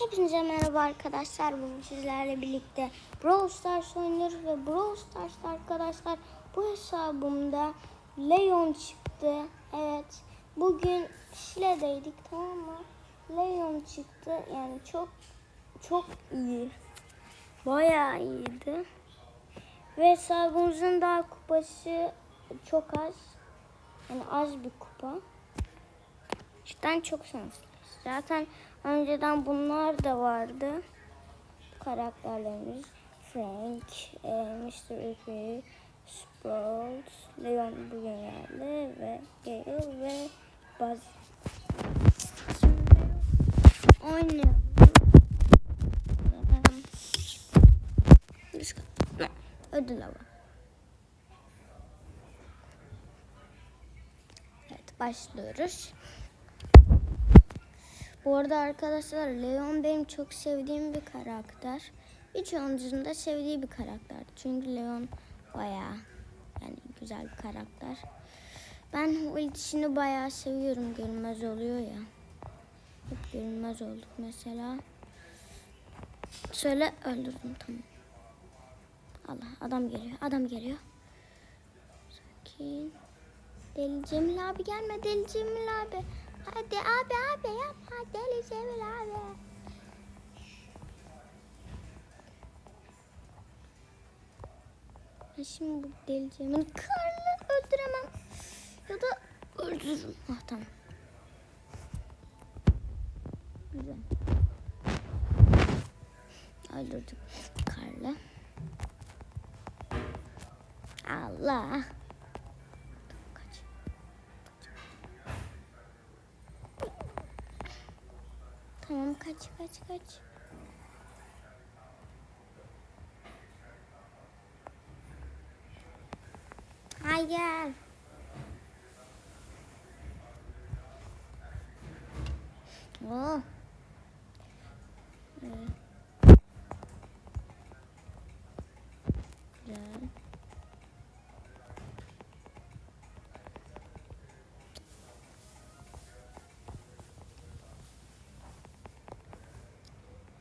Hepinize merhaba arkadaşlar. Bugün sizlerle birlikte Brawl Stars oynuyoruz ve Brawl Stars'ta arkadaşlar bu hesabımda Leon çıktı. Evet. Bugün Şile'deydik tamam mı? Leon çıktı. Yani çok çok iyi. Bayağı iyiydi. Ve hesabımızın daha kupası çok az. Yani az bir kupa. Cidden çok şanslıyız. Zaten önceden bunlar da vardı. Karakterlerimiz. Frank, e, Mr. Ipy, Sprout, Leon bugün geldi ve Gale ve Buzz. Şimdi Ne? Ödül avı. Evet başlıyoruz. Bu arada arkadaşlar Leon benim çok sevdiğim bir karakter. Birçoğunuzun da sevdiği bir karakter. Çünkü Leon bayağı yani güzel bir karakter. Ben ultisini bayağı seviyorum. Görünmez oluyor ya. Hep görünmez olduk mesela. Şöyle öldürdüm tamam. Allah adam geliyor. Adam geliyor. Sakin. Deli Cemil abi gelme Deli Cemil abi. Hadi abi abi yapma Deli Cemil abi. Ben şimdi bu Deli Cemil karlı öldüremem. Ya da öldürürüm. Ah tamam. Güzel. Öldürdüm karlı. Allah. Kaç kaç kaç. Hayır. Oh.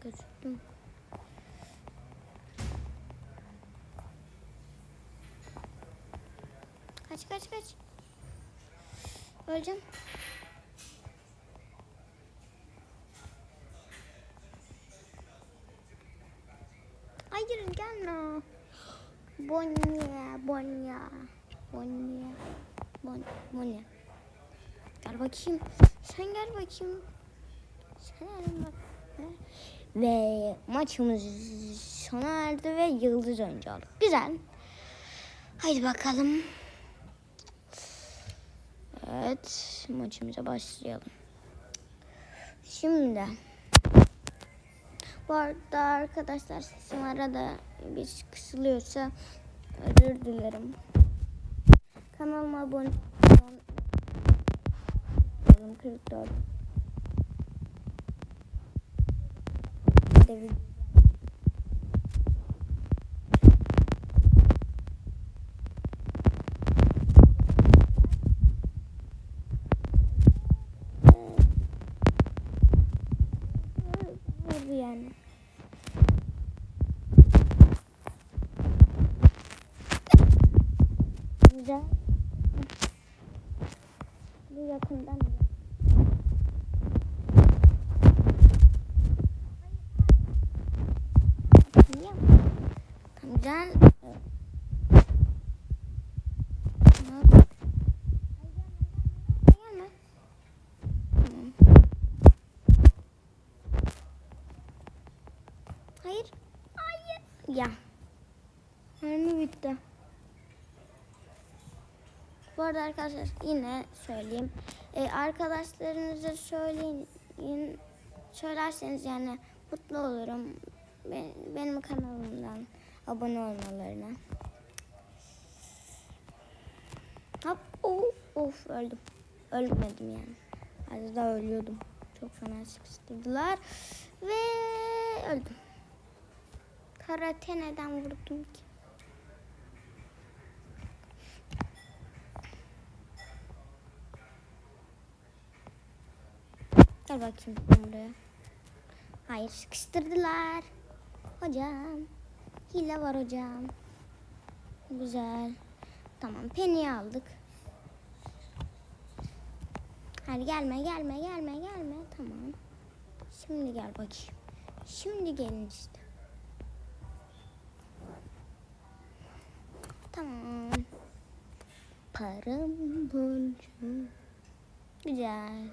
Gözüktüm. Kaç kaç kaç. Öleceğim. Hayır gelme. Bonya, Bonya, Bonya, Bon, Bonya. Gel bakayım. Sen gel bakayım. Sen gel bak. Ve maçımız sona erdi ve yıldız oyuncu olduk. Güzel. Haydi bakalım. Evet, maçımıza başlayalım. Şimdi bu arada arkadaşlar sesim arada bir kısılıyorsa özür dilerim. Kanalıma abone olun. 44 Vurdu yani. Güzel. Bu yakından. Niye? Tamam. Hayır. Hayır. Ya. Mermi bitti. Bu arada arkadaşlar yine söyleyeyim. Ee, arkadaşlarınıza söyleyin. Söylerseniz yani mutlu olurum. Ben- benim kanalımdan abone olmalarına. Hop, of, of öldüm. Ölmedim yani. Az daha ölüyordum. Çok fena sıkıştırdılar. Ve öldüm. Karate neden vurdum ki? Gel bakayım buraya. Hayır sıkıştırdılar. Hocam. Hile var hocam. Güzel. Tamam Penny'i aldık. Hadi gelme gelme gelme gelme. Tamam. Şimdi gel bakayım. Şimdi gelin işte. Tamam. Param bolcu. Güzel.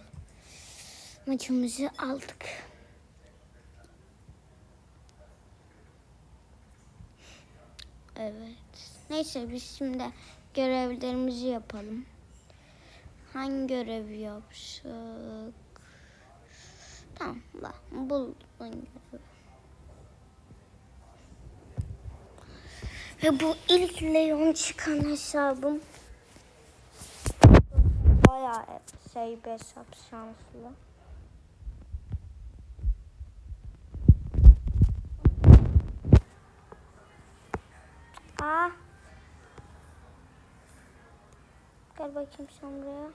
Maçımızı aldık. Evet. Neyse biz şimdi görevlerimizi yapalım. Hangi görevi yapsak? Tamam, la, buldum. Ve bu ilk Leon çıkan hesabım. Bayağı şey bir hesap şanslı. Gel bakayım sen buraya.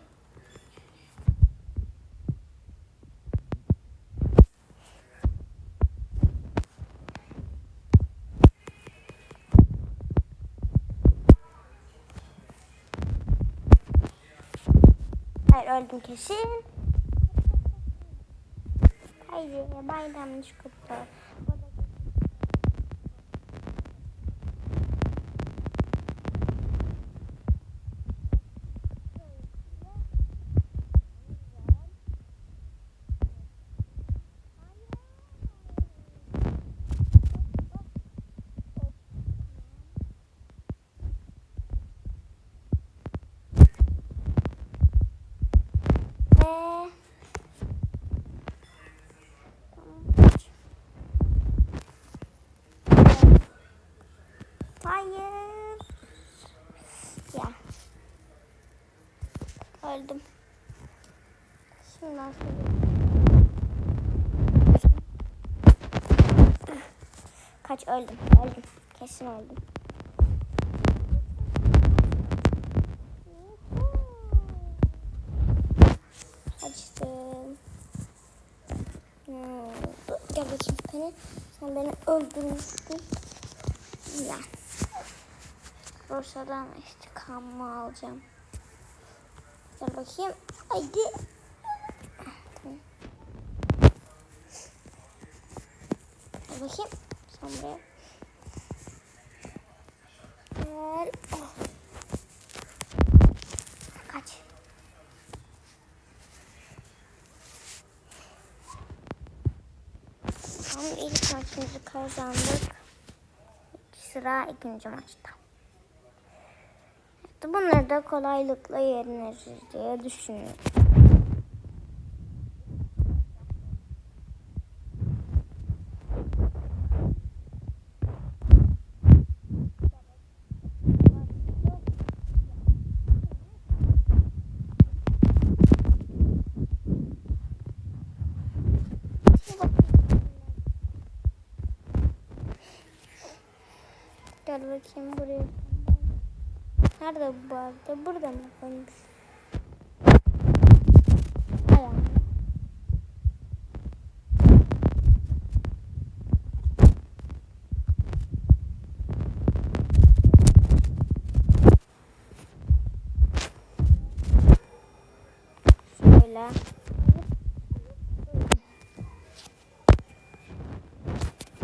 Hayır öldüm kesin. Haydi bayrammış kutlu. Ve... Hayır. Ya. Öldüm. Şimdi nasıl Kaç öldüm. Öldüm. Kesin öldüm. Açtım. Hmm, Gel bakayım beni. Sen beni öldürmüştün. Ya. Bursa'dan intikamımı alacağım. Gel bakayım. Haydi. Tamam. Gel bakayım. Sen buraya. Gel. Oh. Kaç. Tam ilk maçımızı kazandık. Sıra ikinci maçta. Evet, Bunları da kolaylıkla yeneriz diye düşünüyorum. Gel bakayım buraya. Nerede bu arada? Burada mı koymuş? Şöyle.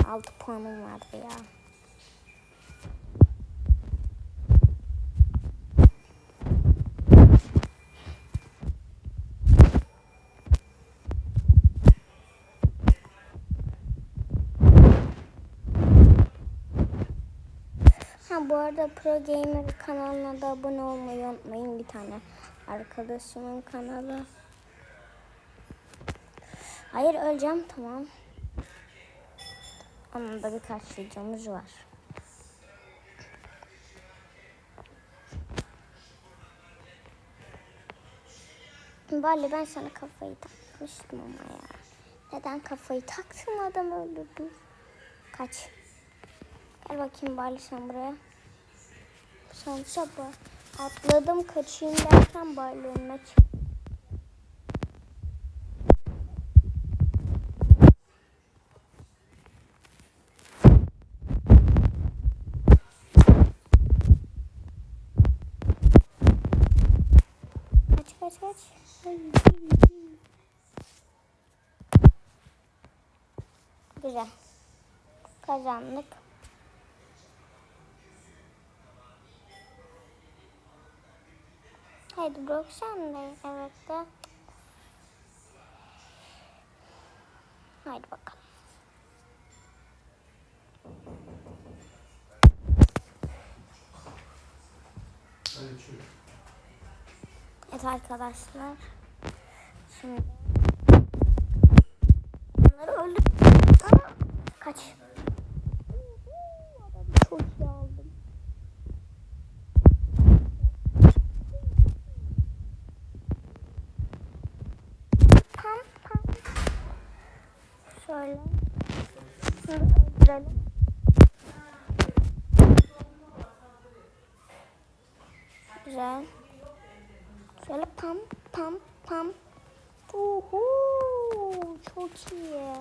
Altı puanım vardı ya. Bu arada Pro Gamer kanalına da abone olmayı unutmayın. Bir tane arkadaşımın kanalı. Hayır öleceğim tamam. Onun da birkaç videomuz var. Bali ben sana kafayı takmıştım ama ya. Neden kafayı taktım adam öldürdüm. Kaç. Gel bakayım Bali sen buraya. Sonuçta atladım kaçayım derken balonuna çıktım. kaç kaç. Şey şey Güzel. Kazandık. Haydi Brock sendeyiz evet de. Haydi bakalım. Evet arkadaşlar. Şimdi bunları öldür. Aa, Kaç. Çok iyi aldım. Pam pam. Şöyle. Şunu öldürelim. Güzel. Şöyle pam pam pam. Uhu, çok iyi.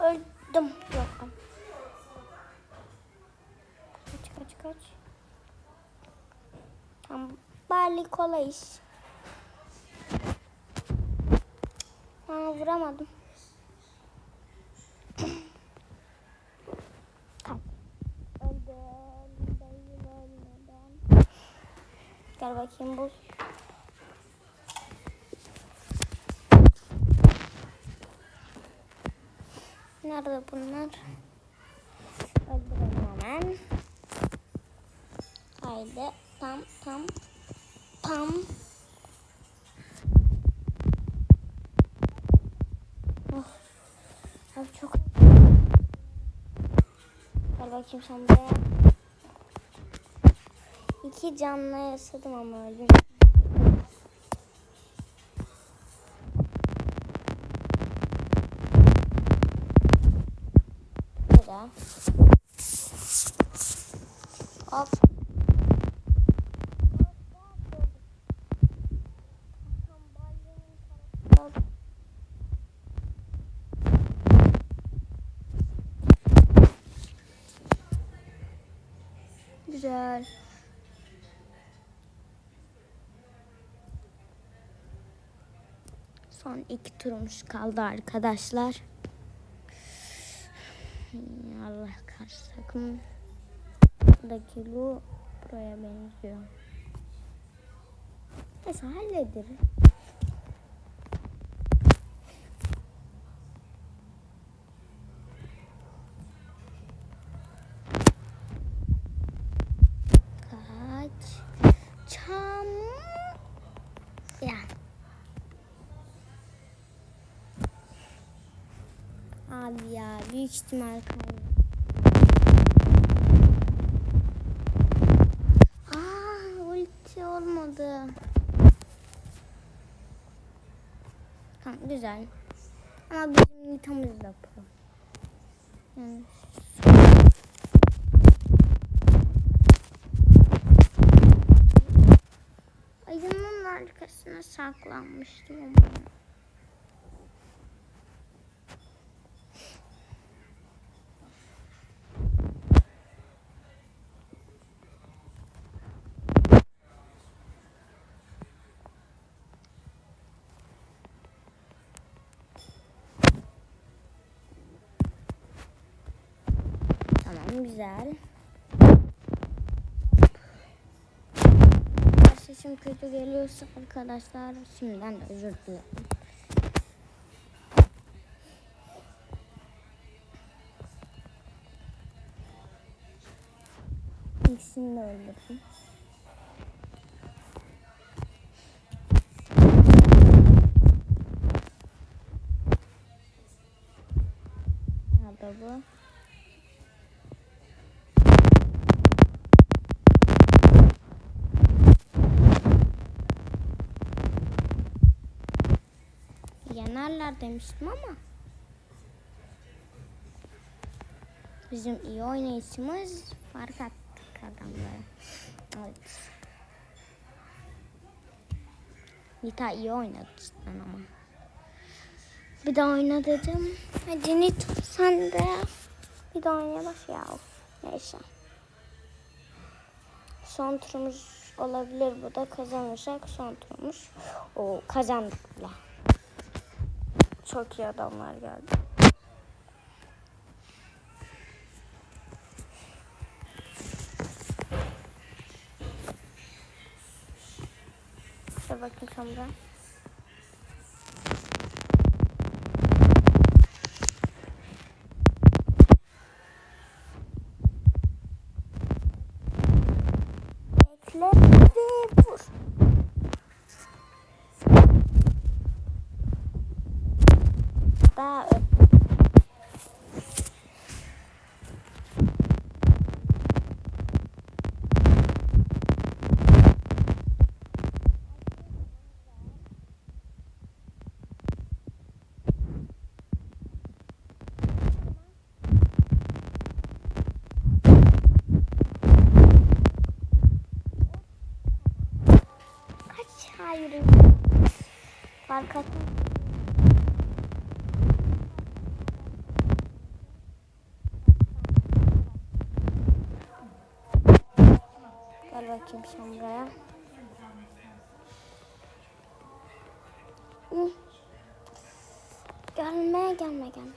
Öldüm. Yok. Kaç kaç kaç. Tamam. Bari kolay iş. Aa, vuramadım. Ölmeden. Gel bakayım bul. Nerede bunlar? Öldürelim hemen. Haydi. Tam tam. Tam. Oh. Abi çok... Gel bakayım sen buraya. İki canlı yaşadım ama öldüm. Hop. Güzel. Son iki turumuz kaldı arkadaşlar. Allah karşı takım. Buradaki Lu buraya benziyor. Neyse hallederiz. Abi ya büyük ihtimal kaybı. Aa ulti olmadı. Tamam güzel. Ama bizim Nita'mız da pro. Yani Ayının arkasına saklanmıştım ama. Tamam güzel. Sesim kötü geliyorsa arkadaşlar şimdiden de özür dilerim. İkisini de öldürdüm. Nerede bu? Yenerler demiştim ama. Bizim iyi oynayışımız fark attık adamlara. Evet. Nita iyi oynadı cidden ama. Bir daha oyna dedim. Hadi Nita sen de. Bir daha oynaya bak ya. Neyse. Son turumuz olabilir bu da kazanırsak son turmuş. O kazandık bile. Çok iyi adamlar geldi. Şöyle bakayım sonra. Ö- Kaç hayır. Fark et. Gel bakayım sen buraya. Hı. Gelme, gelme, gelme.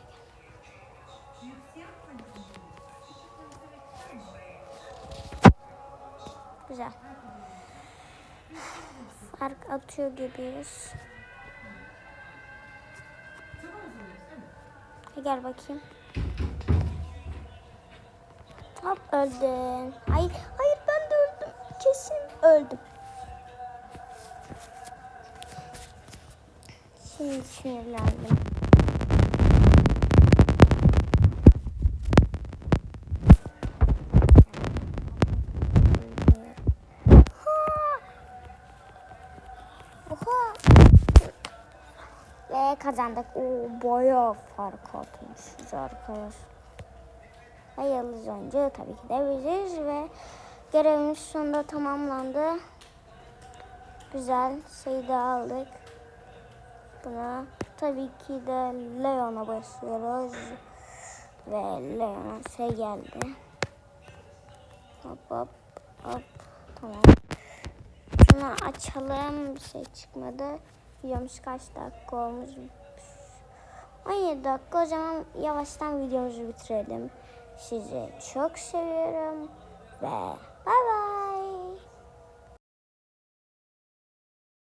Güzel. Fark atıyor gibiyiz. Gel bakayım. Hop öldün. Hayır, öldüm. Şimdi sinirlendim. Oha. Ve kazandık. Oo, bayağı fark atmışız arkadaşlar. Ve yıldız oyuncu tabii ki de biziz ve görevimiz sonunda tamamlandı. Güzel şey de aldık. Buna tabii ki de Leon'a basıyoruz. Ve Leon'a şey geldi. Hop hop hop. Tamam. Şunu açalım. Bir şey çıkmadı. Videomuz kaç dakika olmuş? 17 dakika. O zaman yavaştan videomuzu bitirelim. Sizi çok seviyorum. Ve 拜拜。